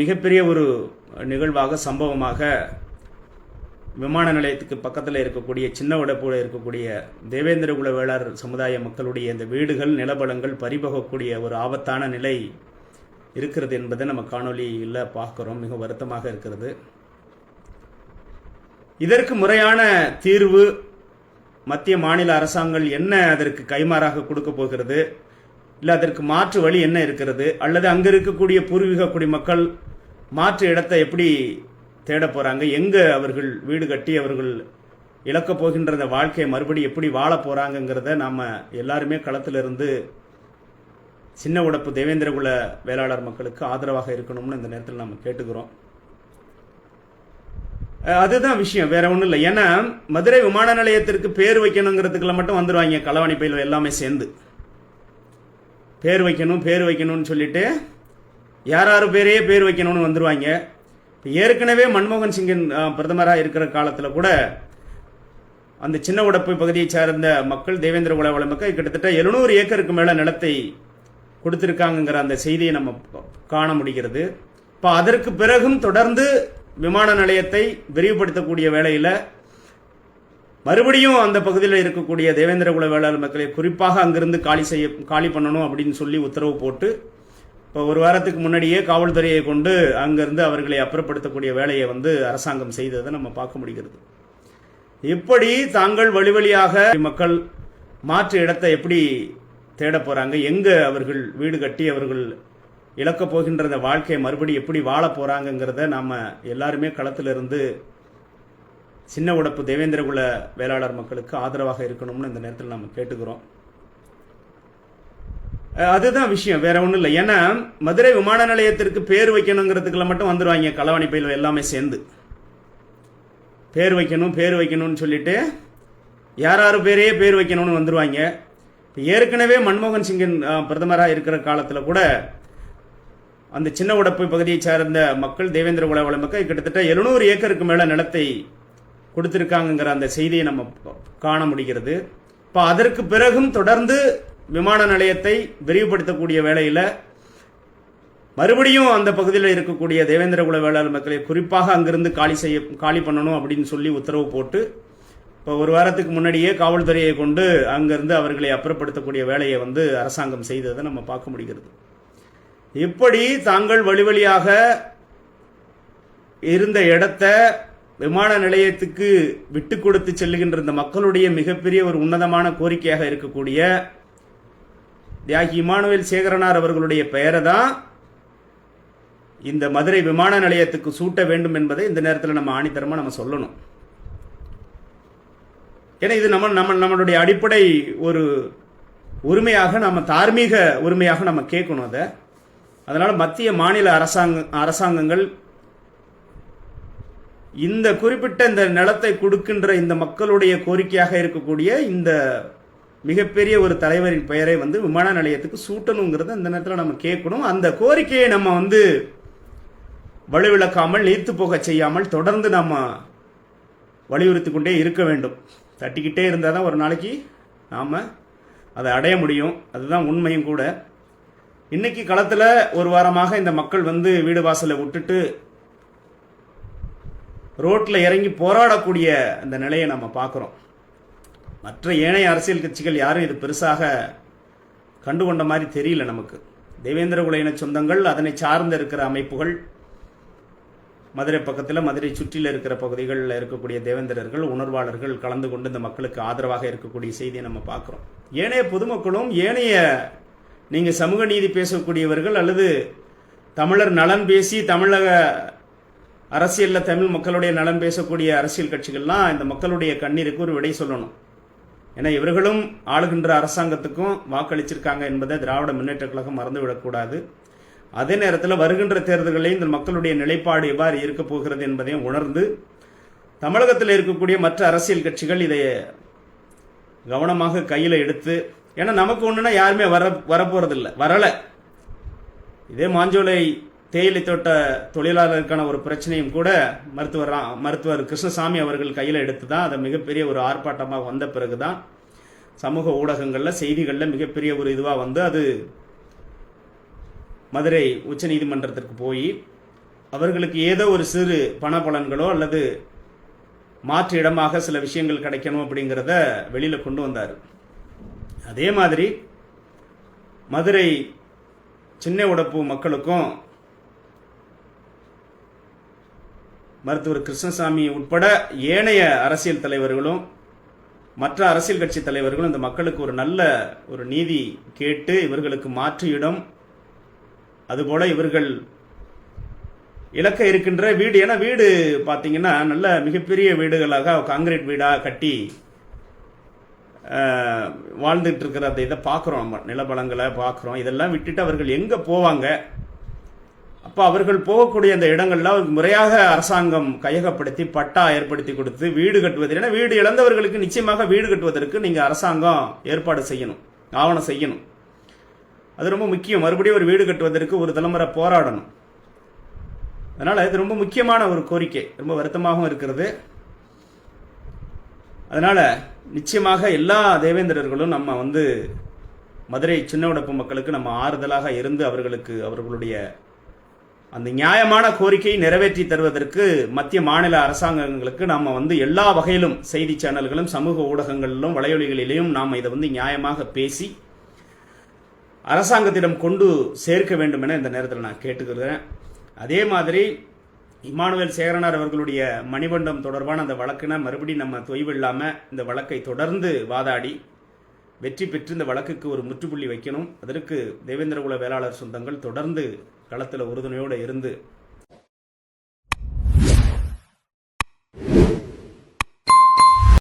மிகப்பெரிய ஒரு நிகழ்வாக சம்பவமாக விமான நிலையத்துக்கு பக்கத்தில் இருக்கக்கூடிய சின்ன உடப்பூட இருக்கக்கூடிய தேவேந்திர வேளார் சமுதாய மக்களுடைய இந்த வீடுகள் நிலபலங்கள் பறிபோகக்கூடிய ஒரு ஆபத்தான நிலை இருக்கிறது என்பதை நம்ம காணொளியில் பார்க்குறோம். மிக வருத்தமாக இருக்கிறது. இதற்கு முறையான தீர்வு மத்திய மாநில அரசாங்கங்கள் என்ன அதற்கு கைமாறாக கொடுக்க போகிறது? இல்லை அதற்கு மாற்று வழி என்ன இருக்கிறது? அல்லது அங்கே இருக்கக்கூடிய பூர்வீக குடிமக்கள் மாற்று இடத்தை எப்படி தேட போகிறாங்க எங்கே அவர்கள் வீடு கட்டி அவர்கள் இழக்கப் போகின்ற அந்த வாழ்க்கையை மறுபடி எப்படி வாழ போகிறாங்கங்கிறத நாம் எல்லாருமே களத்திலிருந்து சின்ன உடப்பு தேவேந்திரகுல வேளாளர் மக்களுக்கு ஆதரவாக இருக்கணும்னு இந்த நேரத்தில் நம்ம கேட்டுக்கிறோம். அதுதான் விஷயம். வேற ஒன்றும் இல்லை. ஏன்னா மதுரை விமான நிலையத்திற்கு பேர் வைக்கணுங்கிறதுக்குள்ள மட்டும் வந்துடுவாங்க களவாணி பயில் எல்லாமே சேர்ந்து. பேர் வைக்கணும் பேர் வைக்கணும்னு சொல்லிட்டு யார் யார் பேரையே பேர் வைக்கணும்னு வந்துடுவாங்க இப்போ ஏற்கனவே மன்மோகன் சிங்கின் பிரதமராக இருக்கிற காலத்தில் கூட அந்த சின்ன உடப்பு பகுதியை சார்ந்த மக்கள் தேவேந்திர குல மக்கள் கிட்டத்தட்ட எழுநூறு ஏக்கருக்கு மேலே நிலத்தை கொடுத்துருக்காங்கங்கிற அந்த செய்தியை நம்ம காண முடிகிறது. இப்போ அதற்கு பிறகும் தொடர்ந்து விமான நிலையத்தை விரிவுபடுத்தக்கூடிய வேலையில் மறுபடியும் அந்த பகுதியில் இருக்கக்கூடிய தேவேந்திர குல வேளாளர் மக்களை குறிப்பாக அங்கிருந்து காலி செய்ய காலி பண்ணணும் அப்படின்னு சொல்லி உத்தரவு போட்டு இப்போ ஒரு வாரத்துக்கு முன்னாடியே காவல்துறையை கொண்டு அங்கிருந்து அவர்களை அப்புறப்படுத்தக்கூடிய வேலையை வந்து அரசாங்கம் செய்ததை நம்ம பார்க்க முடிகிறது. இப்படி தாங்கள் வழி வழியாக மக்கள் மாற்று இடத்தை எப்படி தேட போகிறாங்க எங்கே அவர்கள் வீடு கட்டி அவர்கள் இழக்கப் போகின்ற அந்த வாழ்க்கையை மறுபடி எப்படி வாழ போகிறாங்கங்கிறத நாம் எல்லாருமே களத்திலிருந்து சின்ன உடப்பு தேவேந்திரகுல வேளாளர் மக்களுக்கு ஆதரவாக இருக்கணும்னு இந்த நேரத்தில் நம்ம கேட்டுக்கிறோம். அதுதான் விஷயம். வேற ஒன்றும் இல்லை. ஏன்னா மதுரை விமான நிலையத்திற்கு பேர் வைக்கணுங்கிறதுக்குள்ள மட்டும் வந்துடுவாங்க களவாணி பயில் எல்லாமே சேர்ந்து. பேர் வைக்கணும் பேர் வைக்கணும்னு சொல்லிட்டு யார் யார் பேரையே பேர் வைக்கணும்னு வந்துடுவாங்க ஏற்கனவே மன்மோகன் சிங்கின் பிரதமராக இருக்கிற காலத்தில் கூட அந்த சின்ன உடப்பு பகுதியை சார்ந்த மக்கள் தேவேந்திர உலக மக்கள் கிட்டத்தட்ட எழுநூறு ஏக்கருக்கு மேலே நிலத்தை கொடுத்துருக்காங்கங்கிற அந்த செய்தியை நம்ம காண முடிகிறது. இப்போ அதற்கு பிறகும் தொடர்ந்து விமான நிலையத்தை விரிவுபடுத்தக்கூடிய வேளையில் மறுபடியும் அந்த பகுதியில் இருக்கக்கூடிய தேவேந்திரகுல வேளாண் மக்களை குறிப்பாக அங்கிருந்து காலி செய்ய காலி பண்ணணும் அப்படின்னு சொல்லி உத்தரவு போட்டு இப்போ ஒரு வாரத்துக்கு முன்னாடியே காவல்துறையை கொண்டு அங்கிருந்து அவர்களை அப்புறப்படுத்தக்கூடிய வேலையை வந்து அரசாங்கம் செய்ததை நம்ம பார்க்க முடிகிறது. இப்படி தாங்கள் வழி வழியாக இருந்த இடத்த விமான நிலையத்துக்கு விட்டு கொடுத்து செல்லுகின்ற இந்த மக்களுடைய மிகப்பெரிய ஒரு உன்னதமான கோரிக்கையாக இருக்கக்கூடிய தியாகி இமானுவேல் சேகரனார் அவர்களுடைய பெயரை தான் இந்த மதுரை விமான நிலையத்துக்கு சூட்ட வேண்டும் என்பதை இந்த நேரத்தில் நம்ம ஆணித்தரமாக நம்ம சொல்லணும். ஏன்னா இது நம்ம நம்ம நம்மளுடைய அடிப்படை ஒரு உரிமையாக நம்ம தார்மீக உரிமையாக நம்ம கேட்கணும் அதை. அதனால் மத்திய மாநில அரசாங்க அரசாங்கங்கள் இந்த குறிப்பிட்ட இந்த நிலத்தை கொடுக்கின்ற இந்த மக்களுடைய கோரிக்கையாக இருக்கக்கூடிய இந்த மிகப்பெரிய ஒரு தலைவரின் பெயரை வந்து விமான நிலையத்துக்கு சூட்டணுங்கிறத இந்த நேரத்தில் நம்ம கேட்கணும். அந்த கோரிக்கையை நம்ம வந்து வலுவிழக்காமல் நீர்த்து போக செய்யாமல் தொடர்ந்து நம்ம வலியுறுத்தி கொண்டே இருக்க வேண்டும். தட்டிக்கிட்டே இருந்தால் தான் ஒரு நாளைக்கு நாம் அதை அடைய முடியும். அதுதான் உண்மையும் கூட. இன்னைக்கு களத்தில் ஒரு வாரமாக இந்த மக்கள் வந்து வீடு வாசலை விட்டுட்டு ரோட்டில் இறங்கி போராடக்கூடிய அந்த நிலையை நம்ம பார்க்குறோம். மற்ற ஏனைய அரசியல் கட்சிகள் யாரும் இது பெருசாக கண்டுகொண்ட மாதிரி தெரியல நமக்கு. தேவேந்திர குலையின சொந்தங்கள் அதனை சார்ந்து இருக்கிற அமைப்புகள் மதுரை பக்கத்தில் மதுரை சுற்றில இருக்கிற பகுதிகளில் இருக்கக்கூடிய தேவேந்திரர்கள் உணர்வாளர்கள் கலந்து கொண்டு இந்த மக்களுக்கு ஆதரவாக இருக்கக்கூடிய செய்தியை நம்ம பார்க்குறோம். ஏனைய பொதுமக்களும் ஏனைய நீங்கள் சமூக நீதி பேசக்கூடியவர்கள் அல்லது தமிழர் நலன் பேசி தமிழக அரசியலில் தமிழ் மக்களுடைய நலன் பேசக்கூடிய அரசியல் கட்சிகள்லாம் இந்த மக்களுடைய கண்ணீருக்கு ஒரு விடை சொல்லணும். ஏன்னா இவர்களும் ஆளுகின்ற அரசாங்கத்துக்கும் வாக்களிச்சிருக்காங்க என்பதை திராவிட முன்னேற்ற கழகம் மறந்துவிடக்கூடாது அதே நேரத்தில் வருகின்ற தேர்தல்களையும் இந்த மக்களுடைய நிலைப்பாடு எவ்வாறு இருக்கப் போகிறது என்பதையும் உணர்ந்து தமிழகத்தில் இருக்கக்கூடிய மற்ற அரசியல் கட்சிகள் இதை கவனமாக கையில் எடுத்து ஏன்னா நமக்கு ஒன்றுனா யாருமே வர வரப்போகிறதில்ல வரலை. இதே மாஞ்சோலை தேயிலை தோட்ட தொழிலாளருக்கான ஒரு பிரச்சனையும் கூட மருத்துவர் மருத்துவர் கிருஷ்ணசாமி அவர்கள் கையில் எடுத்து தான் அதை மிகப்பெரிய ஒரு ஆர்ப்பாட்டமாக வந்த பிறகு தான் சமூக ஊடகங்களில் செய்திகளில் மிகப்பெரிய ஒரு இதுவாக வந்து அது மதுரை உச்சநீதிமன்றத்திற்கு போய் அவர்களுக்கு ஏதோ ஒரு சிறு பண பலன்களோ அல்லது மாற்று இடமாக சில விஷயங்கள் கிடைக்கணும் அப்படிங்கிறத வெளியில் கொண்டு வந்தார். அதே மாதிரி மதுரை சின்ன உடப்பு மக்களுக்கும் மருத்துவர் கிருஷ்ணசாமி உட்பட ஏனைய அரசியல் தலைவர்களும் மற்ற அரசியல் கட்சி தலைவர்களும் இந்த மக்களுக்கு ஒரு நல்ல ஒரு நீதி கேட்டு இவர்களுக்கு மாற்று இடம். அதுபோல இவர்கள் இலக்க இருக்கின்ற வீடு ஏன்னா வீடு பார்த்தீங்கன்னா நல்ல மிகப்பெரிய வீடுகளாக காங்கிரீட் வீடாக கட்டி வாழ்ந்துட்டு இருக்கிற அந்த இதை பார்க்குறோம் நம்ம நிலபலங்களை பார்க்குறோம் இதெல்லாம் விட்டுட்டு அவர்கள் எங்கே போவாங்க? அப்போ அவர்கள் போகக்கூடிய அந்த இடங்கள்லாம் முறையாக அரசாங்கம் கையகப்படுத்தி பட்டா ஏற்படுத்தி கொடுத்து வீடு கட்டுவது. ஏன்னா வீடு இழந்தவர்களுக்கு நிச்சயமாக வீடு கட்டுவதற்கு நீங்கள் அரசாங்கம் ஏற்பாடு செய்யணும் ஆவணம் செய்யணும். அது ரொம்ப முக்கியம். மறுபடியும் ஒரு வீடு கட்டுவதற்கு ஒரு தலைமுறை போராடணும். அதனால் இது ரொம்ப முக்கியமான ஒரு கோரிக்கை. ரொம்ப வருத்தமாகவும் இருக்கிறது. அதனால் நிச்சயமாக எல்லா தேவேந்திரர்களும் நம்ம வந்து மதுரை சின்ன உடப்பு மக்களுக்கு நம்ம ஆறுதலாக இருந்து அவர்களுக்கு அவர்களுடைய அந்த நியாயமான கோரிக்கையை நிறைவேற்றி தருவதற்கு மத்திய மாநில அரசாங்கங்களுக்கு நாம் வந்து எல்லா வகையிலும் செய்தி சேனல்களும் சமூக ஊடகங்களிலும் வலையொலிகளிலும் நாம் இதை வந்து நியாயமாக பேசி அரசாங்கத்திடம் கொண்டு சேர்க்க வேண்டும் என இந்த நேரத்தில் நான் கேட்டுக்கிறேன். அதே மாதிரி இமானுவேல் சேகரனார் அவர்களுடைய மணிமண்டம் தொடர்பான அந்த வழக்கினை மறுபடியும் நம்ம தொய்வில்லாமல் இந்த வழக்கை தொடர்ந்து வாதாடி வெற்றி பெற்று இந்த வழக்குக்கு ஒரு முற்றுப்புள்ளி வைக்கணும். அதற்கு தேவேந்திரகுல வேளாளர் சொந்தங்கள் தொடர்ந்து களத்தில் உறுதுணையோடு இருந்து